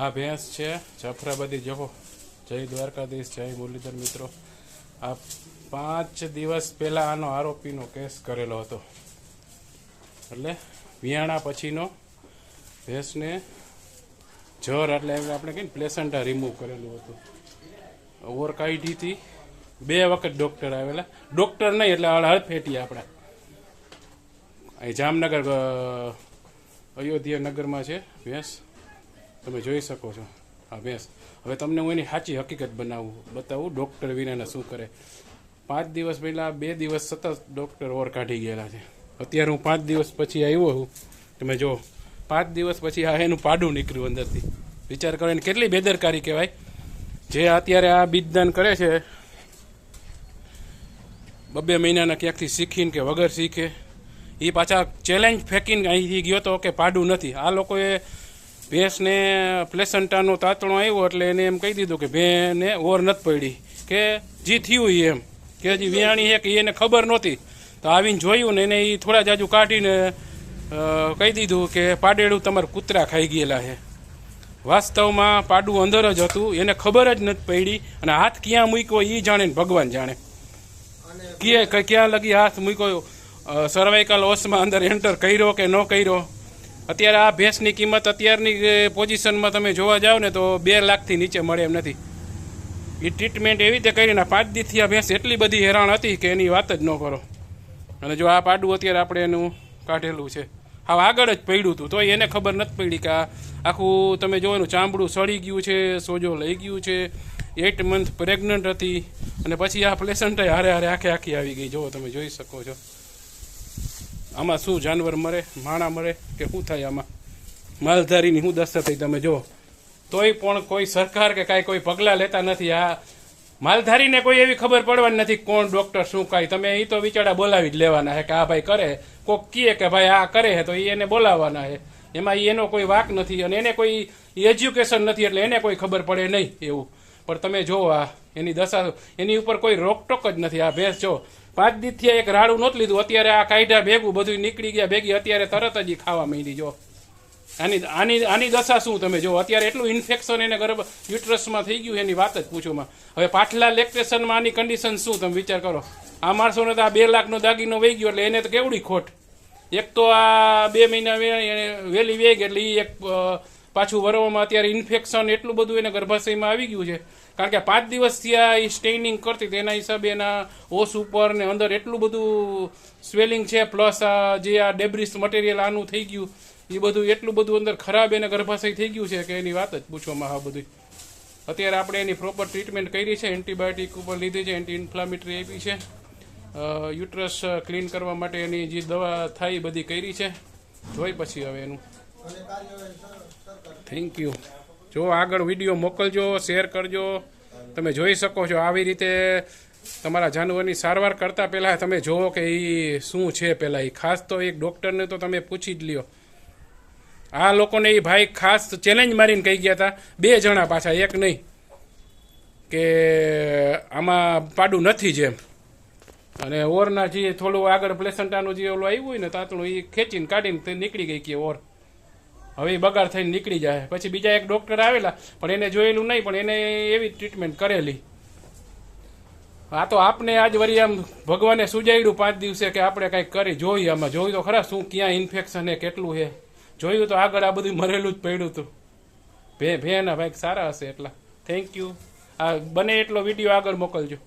આ ભેંસ છે, જફરાબાદી. જહો જય દ્વારકાધીશ, જય મુરલીધર મિત્રો. આ પાંચ દિવસ પહેલાં આનો આરોપીનો કેસ કરેલો હતો. એટલે વિયાણા પછીનો ભેંસને જર, એટલે આપણે કહીએ પ્લેસન્ટા રિમૂવ કરેલું હતું. ઓર કાઢી બે વખત ડૉક્ટર આવેલા. ડૉક્ટર નહીં, એટલે હળફેટી આપણે. અહીં જામનગર અયોધ્યા નગરમાં છે ભેંસ. તમે જોઈ શકો છો. આ ભેંસ હવે તમને હું એની સાચી હકીકત બનાવું. બતાવું ડૉક્ટર વિનાને શું કરે? પાંચ દિવસ પહેલાં, બે દિવસ સતત ડૉક્ટર ઓર કાઢી ગયેલા છે. અત્યારે હું પાંચ દિવસ પછી આવ્યો છું. તમે જો, પાંચ દિવસ પછી આ એનું પાડું નીકળ્યું અંદરથી. વિચાર કરો, એને કેટલી બેદરકારી કહેવાય? જે અત્યારે આ બીજદાન કરે છે, બબે મહિનાના ક્યાંકથી શીખીને કે વગર શીખે એ પાછા ચેલેન્જ ફેંકીને અહીંથી ગયો તો કે પાડું નથી. આ લોકોએ ભેંસને પ્લેસન્ટાનો તાતણો આવ્યો એટલે એને એમ કહી દીધું કે ભેંને ઓર નથી પડી કે જી થયું એમ. કે હજી વિયાણી છે કે એને ખબર નહોતી. તો આવીને જોયું ને એને એ થોડા જાજુ કાઢીને કહી દીધું કે પાડેડું તમારા કૂતરા ખાઈ ગયેલા છે. વાસ્તવમાં પાડું અંદર જ હતું એને ખબર જ નથી પડી અને હાથ ક્યાં મૂક્યો એ જાણે ને ભગવાન જાણે. ક્યાં ક્યાં લગી હાથ મૂક્યો? સર્વાઇકલ ઓસમાં અંદર એન્ટર કર્યો કે ન કર્યો? અત્યારે આ ભેંસની કિંમત અત્યારની પોઝિશનમાં તમે જોવા જાઓ ને તો બે લાખથી નીચે મળે એમ નથી. એ ટ્રીટમેન્ટ એવી રીતે કરીને પાંચ દીથી આ ભેંસ એટલી બધી હેરાન હતી કે એની વાત જ ન કરો. અને જો આ પાડું અત્યારે આપણે એનું કાઢેલું છે. હા આગળ જ પડ્યું હતું તોય એને ખબર નથી પડી કે આ આખું તમે જો એનું ચામડું સડી ગયું છે, સોજો લઈ ગયું છે. એટ મંથ પ્રેગ્નન્ટ હતી અને પછી આ પ્લેસન્ટ હારે હારે આખે આખી આવી ગઈ. જો તમે, જોઈ શકો છો. આમાં શું જાનવર મરે, માણા મરે કે શું થાય આમાં? માલધારીની શું દશા થઈ તમે જો તોય પણ કોઈ સરકાર કે કાંઈ કોઈ પગલાં લેતા નથી. આ માલધારીને કોઈ એવી ખબર પડવાની નથી કોણ ડૉક્ટર, શું કાંઈ. તમે એ તો વિચારા બોલાવી જ લેવાના છે કે આ ભાઈ કરે. કોક કહે કે ભાઈ આ કરે છે તો એ એને બોલાવવાના છે એમાં એનો કોઈ વાક નથી અને એને કોઈ એજ્યુકેશન નથી એટલે એને કોઈ ખબર પડે નહીં એવું. પણ તમે જો આ, એની દશા એની ઉપર કોઈ રોકટોક જ નથી. આ ભેંસ જો પાંચ દીથી એક રાડું નહોતું લીધું, અત્યારે આ કાયઢા ભેગું બધું નીકળી ગયા, ભેગી અત્યારે તરત જ ખાવા માંડી, જો. આની આની આની દશા શું તમે જો? અત્યારે એટલું ઇન્ફેક્શન એને ગર્ભ યુટ્રસમાં થઈ ગયું એની વાત જ પૂછોમાં હવે પાછલા લેક્ટેશનમાં આની કન્ડિશન શું તમે વિચાર કરો? આ માણસોને તો આ બે લાખનો દાગીનો વહી ગયો એટલે એને તો કેવડી ખોટ? એક તો આ બે મહિના વહેલી વેગ એટલે એ એક પાછું વરવામાં અત્યારે ઇન્ફેક્શન એટલું બધું એને ગર્ભાશયમાં આવી ગયું છે. કારણ કે પાંચ દિવસથી આ એ સ્ટેનિંગ કરતી તેના હિસાબે એના ઓસ ઉપર ને અંદર એટલું બધું સ્વેલિંગ છે. પ્લસ આ જે આ ડેબ્રિસ મટીરિયલ આનું થઈ ગયું, એ બધું એટલું બધું અંદર ખરાબ એને ગર્ભાશય થઈ ગયું છે કે એની વાત જ પૂછવામાં આ બધું. અત્યારે આપણે એની પ્રોપર ટ્રીટમેન્ટ કરી છે. એન્ટીબાયોટિક ઉપર લીધી છે. એન્ટી ઇન્ફ્લામેટરી આપી છે. યુટ્રસ ક્લીન કરવા માટે એની જે દવા થાય એ બધી કરી છે. જોઈ પછી હવે એનું. થેન્ક યુ જો આગળ વીડિયો મોકલજો, શેર કરજો. તમે જોઈ શકો છો આવી રીતે તમારા જાનવરની સારવાર કરતા પહેલાં તમે જુઓ કે એ શું છે પહેલાં. એ ખાસ તો એક ડૉક્ટરને તો તમે પૂછી જ લ્યો. આ લોકોને એ ભાઈ ખાસ ચેલેન્જ મારીને કહી ગયા હતા બે જણા પાછા, એક નહીં. કે આમાં પાડું નથી જેમ. અને ઓરના જે થોડું આગળ પ્લેસન્ટાનું જે ઓલું આવ્યું હોય ને, તાતણું એ ખેંચીને કાઢીને નીકળી ગઈ કે ઓર. હવે એ બગાડ થઈને નીકળી જાય. પછી બીજા એક ડોક્ટર આવેલા, પણ એને જોયેલું નહીં, પણ એને એવી ટ્રીટમેન્ટ કરેલી. આ તો આપને આજ વળી આમ ભગવાને સુજાયડું પાંચ દિવસે કે આપણે કંઈક કરી જોઈએ આમાં. જોયું તો ખરા શું, ક્યાં ઇન્ફેક્શન હે કેટલું છે. જોયું તો આગળ આ બધું મરેલું જ પડ્યું હતું ભે, ભેના ભાઈ, સારા હશે એટલા. થેન્ક યુ આ બને એટલો વીડિયો આગળ મોકલજો.